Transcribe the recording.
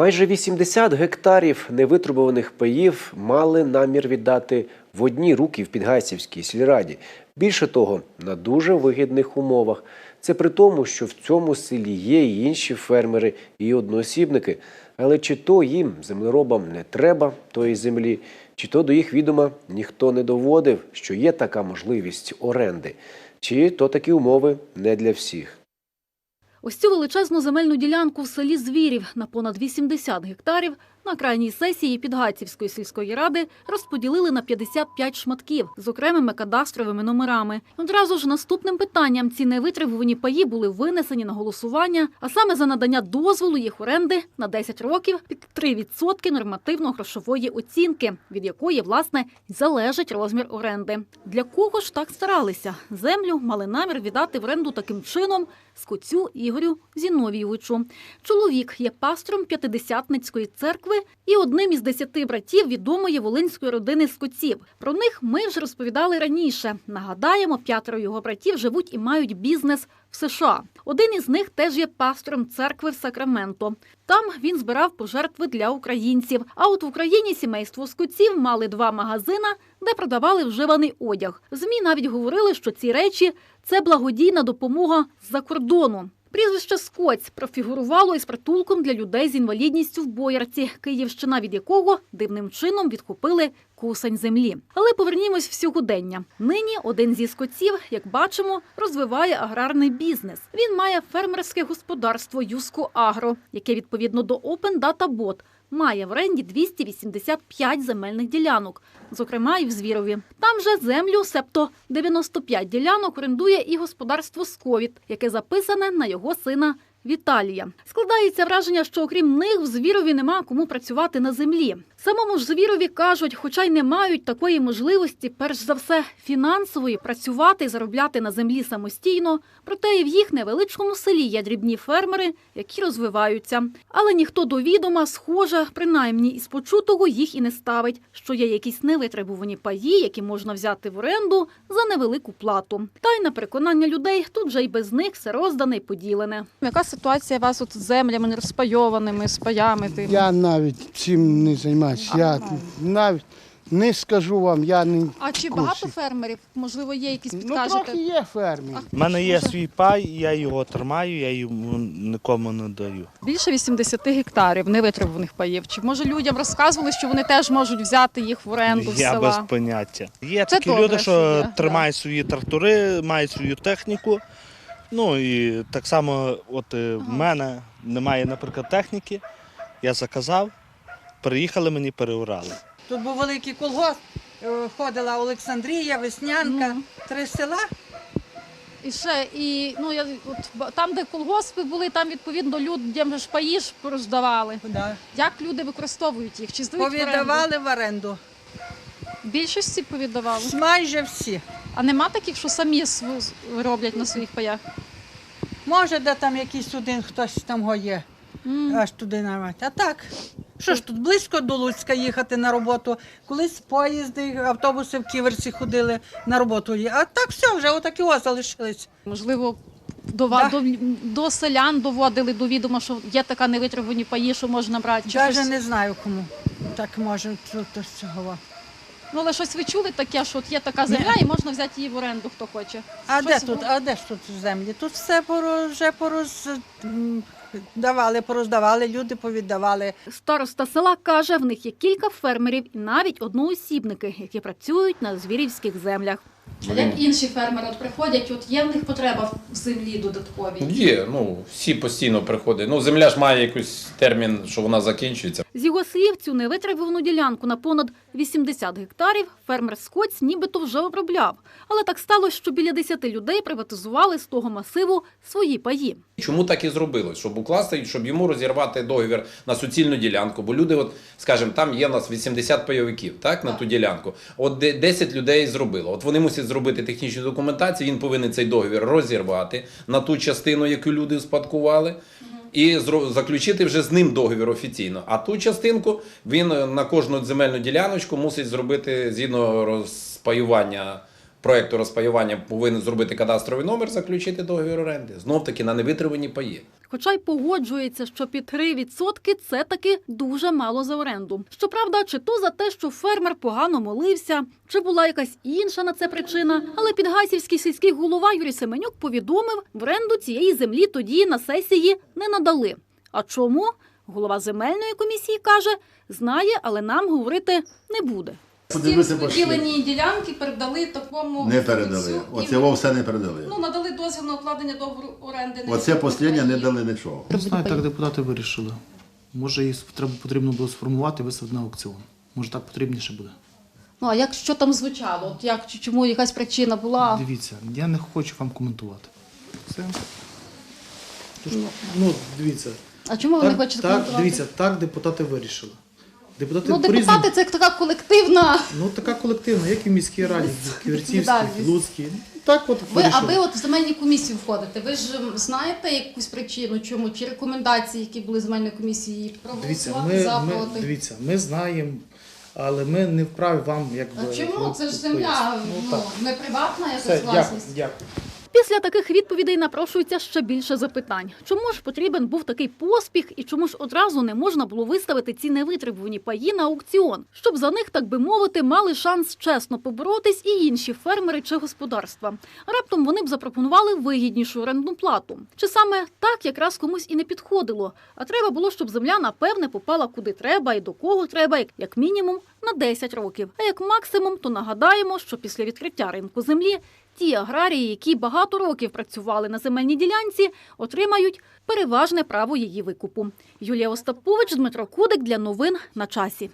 Майже 80 гектарів невитрубуваних паїв мали намір віддати в одні руки в Підгайцівській сільраді. Більше того, на дуже вигідних умовах. Це при тому, що в цьому селі є й інші фермери і одноосібники. Але чи то їм, землеробам, не треба тої землі, чи то до їх відома ніхто не доводив, що є така можливість оренди, чи то такі умови не для всіх. Ось цю величезну земельну ділянку в селі Звірів на понад 80 гектарів на крайній сесії Підгайцівської сільської ради розподілили на 55 шматків з окремими кадастровими номерами. Одразу ж наступним питанням ці невитребувані паї були винесені на голосування, а саме за надання дозволу їх оренди на 10 років під 3% нормативно-грошової оцінки, від якої, власне, залежить розмір оренди. Для кого ж так старалися? Землю мали намір віддати в оренду таким чином скотцю Ігорю Зіновійовичу. Чоловік є пастором П'ятидесятницької церкви і одним із десяти братів відомої волинської родини скотців. Про них ми вже розповідали раніше. Нагадаємо, п'ятеро його братів живуть і мають бізнес в США. Один із них теж є пастором церкви в Сакраменто. Там він збирав пожертви для українців. А от в Україні сімейство скотців мали два магазина, де продавали вживаний одяг. В ЗМІ навіть говорили, що ці речі це благодійна допомога з-за кордону. Прізвище Скоць профігурувало із притулком для людей з інвалідністю в Боярці, Київщина, від якого дивним чином відкупили кусень землі. Але повернімось в сьогодення. Нині один зі скотців, як бачимо, розвиває аграрний бізнес. Він має фермерське господарство Юско Агро, яке відповідно до Open Data Bot має в оренді 285 земельних ділянок, зокрема і в Звірові. Там же землю, себто 95 ділянок, орендує і господарство Сковіт, яке записане на його сина Віталія. Складається враження, що окрім них в Звірові нема кому працювати на землі. Самому ж Звірові кажуть, хоча й не мають такої можливості, перш за все, фінансової працювати і заробляти на землі самостійно. Проте і в їх невеличкому селі є дрібні фермери, які розвиваються. Але ніхто до відома, схоже, принаймні із почутого їх і не ставить, що є якісь невитребувані паї, які можна взяти в оренду за невелику плату. Та й на переконання людей тут вже й без них все роздане й поділене. Яка ситуація у вас от з землями нерозпайованими, з паями? тими? Я навіть цим не займаюся. Я навіть не скажу вам, я не. А чи багато фермерів? Можливо, є якісь Ну, підкажете? трохи є фермі. У мене є свій пай, я його тримаю, я йому нікому не даю. Більше 80 гектарів невитребуваних паїв. Чи може людям розказували, що вони теж можуть взяти їх в оренду в Я без села? поняття. Є Це такі добре, люди, що що є, тримають свої трактори, мають свою техніку. Ну і так само, от е, в мене немає, наприклад, техніки. Я заказав, приїхали мені, переурали. Тут був великий колгосп, е, ходила Олександрія, Веснянка, Ну. три села. І ще і ну я от ба- там, де колгоспи були, там відповідно людям ж паї ж роздавали. Да. Як люди використовують їх? Чи здають в оренду? Повіддавали в оренду. Більшості повіддавали. Майже всі. А нема таких, що самі св- роблять на своїх паях? Може, де там якийсь один хтось там го є, аж туди навіть. А так, що ж тут близько до Луцька їхати на роботу. Колись поїзди, автобуси в Ківерсі ходили на роботу. А так все, вже отакі ось залишились. Можливо, до, ва- Да. до, до селян доводили до відома, що є така невитребувані паї, що можна брати. Чи Навіть щось- не знаю кому. Так може тут цього. Ну, але щось ви чули таке, що от є така земля і можна взяти її в оренду, хто хоче. А Щось де тут? А де ж тут землі? Тут все вже пороз, м, давали, пороздавали, люди повіддавали. Староста села каже, в них є кілька фермерів і навіть одноосібники, які працюють на звірівських землях. Як інші фермери от приходять, от є в них потреба в землі додатковій. Є, ну всі постійно приходять. Ну, земля ж має якийсь термін, що вона закінчується. З його слів, цю невитребувану ділянку на понад 80 гектарів фермер Скотць нібито вже обробляв. Але так сталося, що біля 10 людей приватизували з того масиву свої паї. Чому так і зробилось? Щоб укласти, щоб йому розірвати договір на суцільну ділянку. Бо люди, от, скажімо, там є у нас 80 пайовиків, так, на ту ділянку. От де- 10 людей зробило. От вони мусять зробити технічну документацію, він повинен цей договір розірвати на ту частину, яку люди успадкували. І заключити вже з ним договір офіційно. А ту частинку він е, на кожну земельну діляночку мусить зробити згідно розпаювання проекту розпаювання повинен зробити кадастровий номер, заключити договір оренди. Знов таки на невитримані паї. Хоча й погоджується, що під 3% – це таки дуже мало за оренду. Щоправда, чи то за те, що фермер погано молився, чи була якась інша на це причина. Але підгасівський сільський голова Юрій Семенюк повідомив, в оренду цієї землі тоді на сесії не надали. А чому? Голова земельної комісії каже, знає, але нам говорити не буде. Подивися пошли. ділянки передали такому Не передали. Оце во все не передали. Ну, надали дозвіл на укладення договору оренди. Оце останнє не дали нічого. Не знаю, так депутати вирішили. Може, їх потрібно було сформувати і виставити на аукціон. Може, так потрібніше буде. Ну, а як що там звучало? От як, чому якась причина була? Дивіться, я не хочу вам коментувати. Все. Тож, ну, дивіться. А чому ви не хочете так, коментувати? дивіться, так депутати вирішили. Депутати Ну, депутати це як така колективна. Ну, така колективна, як і в міській раді, Ківерцівській, Відповідальність. Луцькій. Так от Ви, а ви от в земельні комісії входите. Ви ж знаєте якусь причину, чому чи рекомендації, які були земельної комісії, проголосувати ми, за ми, проти? дивіться, ми знаємо, але ми не вправі вам якби. А чому ну, це ж земля Ну, ну, не приватна якась дякую, власність? дякую. Після таких відповідей напрошується ще більше запитань. Чому ж потрібен був такий поспіх і чому ж одразу не можна було виставити ці невитребувані паї на аукціон, щоб за них, так би мовити, мали шанс чесно поборотись і інші фермери чи господарства. Раптом вони б запропонували вигіднішу орендну плату. Чи саме так якраз комусь і не підходило? А треба було, щоб земля напевне попала куди треба і до кого треба, як- мінімум на 10 років. А як максимум, то нагадаємо, що після відкриття ринку землі ті аграрії, які багато років працювали на земельній ділянці, отримають переважне право її викупу. Юлія Остапович, Дмитро Кудик для новин на часі.